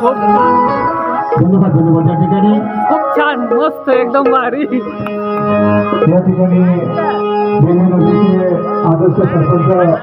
धन्यवाद धन्यवाद. या ठिकाणी खूप छान मस्त एकदम भारी. या ठिकाणी आदर्श सरपंच